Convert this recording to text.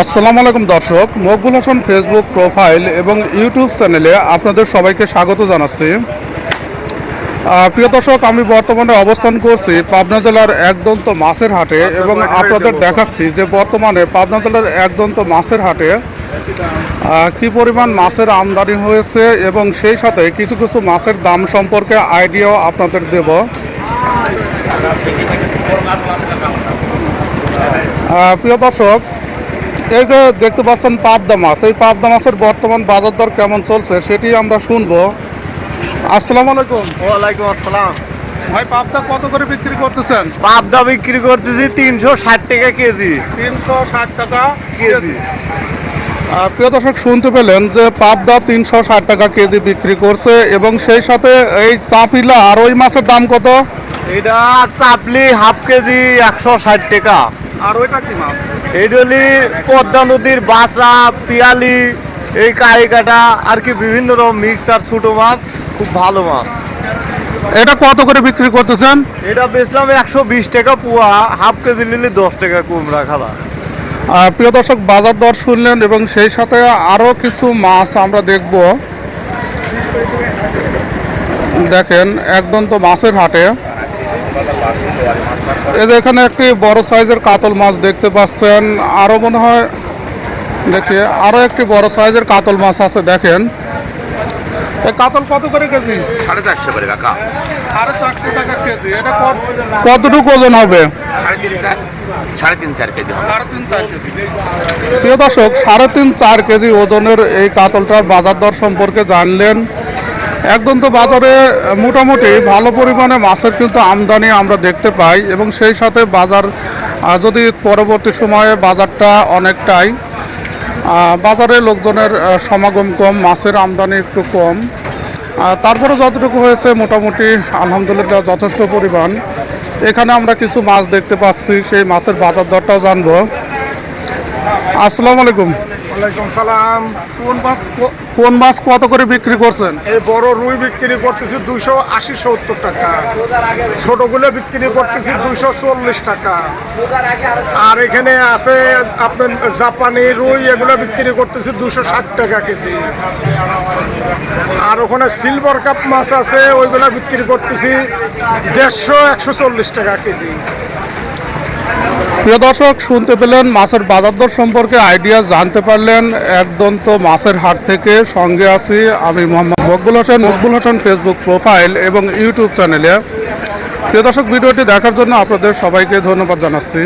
আসসালামু আলাইকুম দর্শক, মকবুল হাসান ফেসবুক প্রোফাইল এবং ইউটিউব চ্যানেলে আপনাদের সবাইকে স্বাগত জানাচ্ছি। প্রিয় দর্শক, আমি বর্তমানে অবস্থান করছি পাবনা জেলার একদন্ত মাছের হাটে এবং আপনাদের দেখাচ্ছি যে বর্তমানে পাবনা জেলার একদন্ত মাছের হাটে কি পরিমাণ মাছের আমদানি হয়েছে এবং সেই সাথে কিছু কিছু মাছের দাম সম্পর্কে আইডিয়াও আপনাদের দেব। প্রিয় দর্শক এই যে দেখতে পাচ্ছেন পাবদা মাছ এই পাবদা মাছের বর্তমান বাজার দর কেমন চলছে সেটি আমরা শুনব। আসসালামু আলাইকুম। ওয়ালাইকুম আসসালাম। ভাই পাবদা কত করে বিক্রি করতেছেন? পাবদা বিক্রি করতেছি তিনশো ষাট টাকা কেজি। তিনশো ষাট টাকা কেজি। প্রিয় দর্শক শুনতে পেলেন যে পাবদা তিনশো ষাট টাকা কেজি বিক্রি করছে এবং সেই সাথে এই চাপিলা আর ওই মাছের দাম কত? এটা চাপলি হাফ কেজি একশো ষাট টাকা। আর ওইটা কি মাছ? পদ্মা নদীর বাসা পিয়ালি এই কারি কাটা আর কি বিভিন্ন রকম মিক্স আর ছোটো মাছ খুব ভালো মাছ। এটা কত করে বিক্রি করতেছেন? এটা বেচলাম একশো বিশ টাকা পোয়া হাফ কেজি নিলে দশ টাকা কুমড়া আহ, প্রিয় দর্শক বাজার দর শুনলেন এবং সেই সাথে আরও কিছু মাছ আমরা দেখব। দেখেন একদম তো মাছের হাটে। যে এখানে একটি বড় সাইজের কাতল মাছ দেখতে পাচ্ছেন। আরও মনে হয় দেখি আরও একটি বড় সাইজের কাতল মাছ আছে দেখেন। এই কাতল কত করে কেজি? সাড়ে চারশো করে কাকা। সাড়ে চারশো টাকা কেজি এটা কতটুকু ওজন হবে? সাড়ে তিন চার সাড়ে তিন চার কেজি হবে। প্রিয় দর্শক সাড়ে তিন চার কেজি ওজনের এই কাতলটার বাজার দর সম্পর্কে জানলেন। একদম তো বাজারে মোটামুটি ভালো পরিমাণে মাছের কিন্তু আমদানি আমরা দেখতে পাই এবং সেই সাথে বাজার যদি পরবর্তী সময়ে বাজারটা অনেকটাই বাজারে লোকজনের সমাগম কম, মাছের আমদানি একটু কম তারপরে যতটুকু হয়েছে মোটামুটি আলহামদুলিল্লাহ যথেষ্ট পরিমাণ। এখানে আমরা কিছু মাছ দেখতে পাচ্ছি, সেই মাছের বাজার দরটাও জানব। আসসালামু আলাইকুম। ওয়ালাইকুম সালাম। কোন মাছ কোন মাছ কত করে বিক্রি করছেন? এই বড় রুই বিক্রি করতেছি দুইশো আশি সত্তর টাকা। ছোটগুলো বিক্রি করতেছি দুইশো চল্লিশ টাকা। আর এখানে আছে আপনার জাপানি রুই এগুলো বিক্রি করতেছি দুশো ষাট টাকা কেজি। আর ওখানে সিলভার কাপ মাছ আছে ওইগুলো বিক্রি করতেছি দেড়শো একশো চল্লিশ টাকা কেজি। প্রিয় দর্শক, শুনতে পেলেন মাছের বাজার দর সম্পর্কে আইডিয়া, জানতে পারলেন একদম তো মাছের হাট থেকে সঙ্গে আছি আমি মোহাম্মদ মকবুল হোসেন মকবুল হোসেন ফেসবুক প্রোফাইল এবং ইউটিউব চ্যানেলে প্রিয় দর্শক, ভিডিওটি দেখার জন্য আপনাদের সবাইকে ধন্যবাদ জানাচ্ছি।